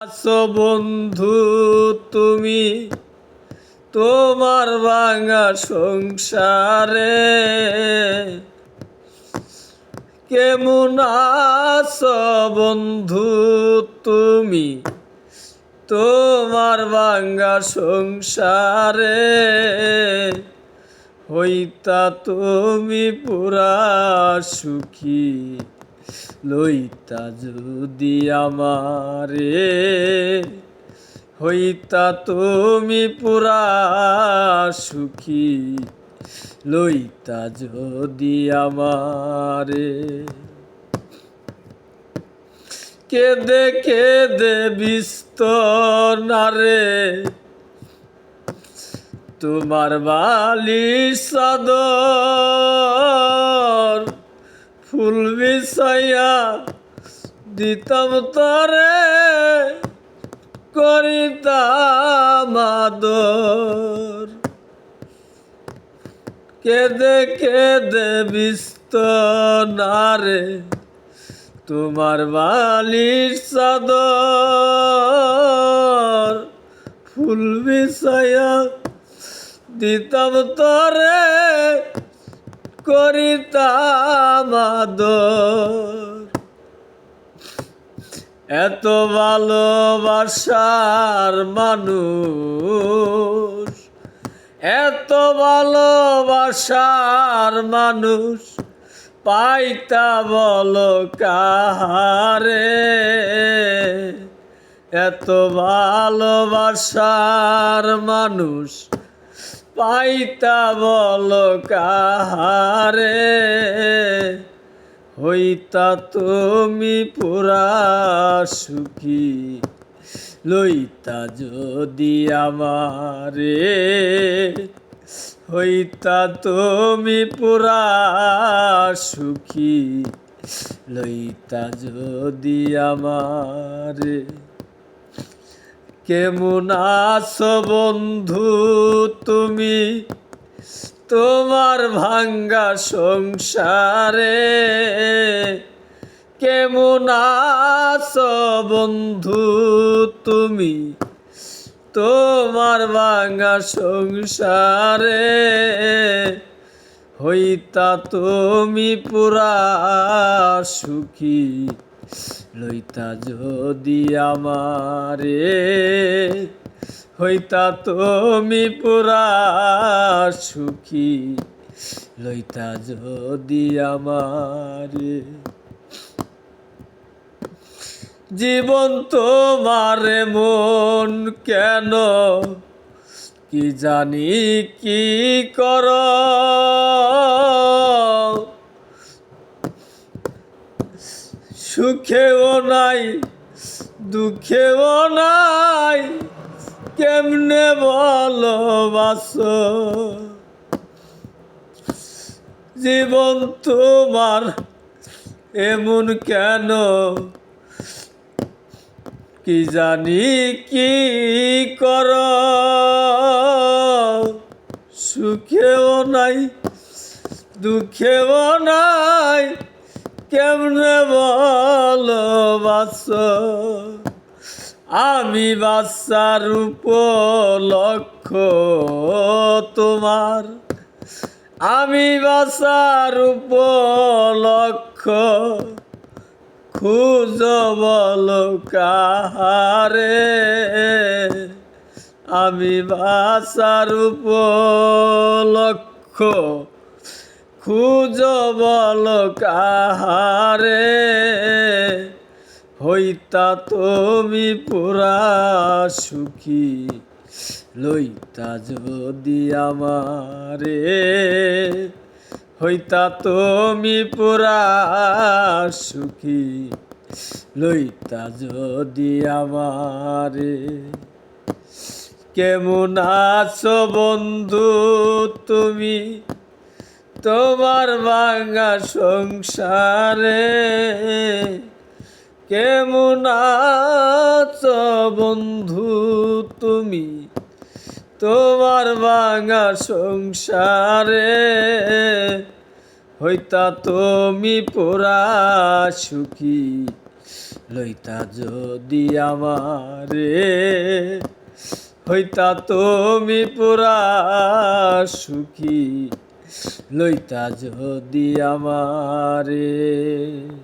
আছো বন্ধু তুমি, তোমার ভাঙা সংসারে কেমন আছো বন্ধু তুমি, তোমার ভাঙা সংসারে? হইতা তুমি পুরা সুখী। লইতা যদি আমারে, হইতা তুমি পুরা সুখী। লইতা যদি আমারে, কেদে কেদে বিস্তর নারে, তোমার বালি চাদর ফুল বিছাইয়া দিতাম তরে, করিতাম কেদে কেদে বিস্ত নারে তোমার বালির চাদর। ফুল বিছাইয়া দিতাম তরে করিতাম এত ভালোবাসার মানুষ এত ভালোবাসার মানুষ পাইতা বলো কাহারে? এত ভালোবাসার মানুষ পাইতা বলো কাহারে? হইতা তুমি পুরা সুখী, লইতা যদি আমারে। হইতা তুমি পুরা সুখী, লইতা যদি আমারে। কেমন আছো বন্ধু তুমি? তোমার ভাঙ্গা সংসারে কেমন আছো বন্ধু তুমি? তোমার ভাঙ্গা সংসারে হইতা তুমি পুরা সুখী। লইতা যদি আমারে, হইতা তুমি পুরা সুখী। লইতা যদি আমারে, জীবন তোমার মন কেন? কি জানি কি কর? সুখেও নাই, দুঃখেও নাই, কেমনে ভালোবাসো? জীবন তোমার এমন কেন? কি জানি কি কর? সুখেও নাই, দুঃখেও নাই কেমনে ভালোবাস? আমি বাচ্চার উপলক্ষ তোমার। আমি বাচ্চার উপলক্ষ খুঁজ বল কাহারে। আমি বাসার উপলক্ষ খুঁজ বল কাহারে, হইতা তুমি পুরা সুখী, লইতা যদি আমারে, হইতা তুমি পুরা সুখী, লইতা যদি আমারে। কেমন আছো বন্ধু তুমি? তোমার ভাঙা সংসারে কেমন আছো বন্ধু তুমি? তোমার ভাঙা সংসারে হইতা তুমি পুরা সুখী। লইতা যদি আমারে হইতা তুমি পুরা সুখী। লইতা যদি আমারে।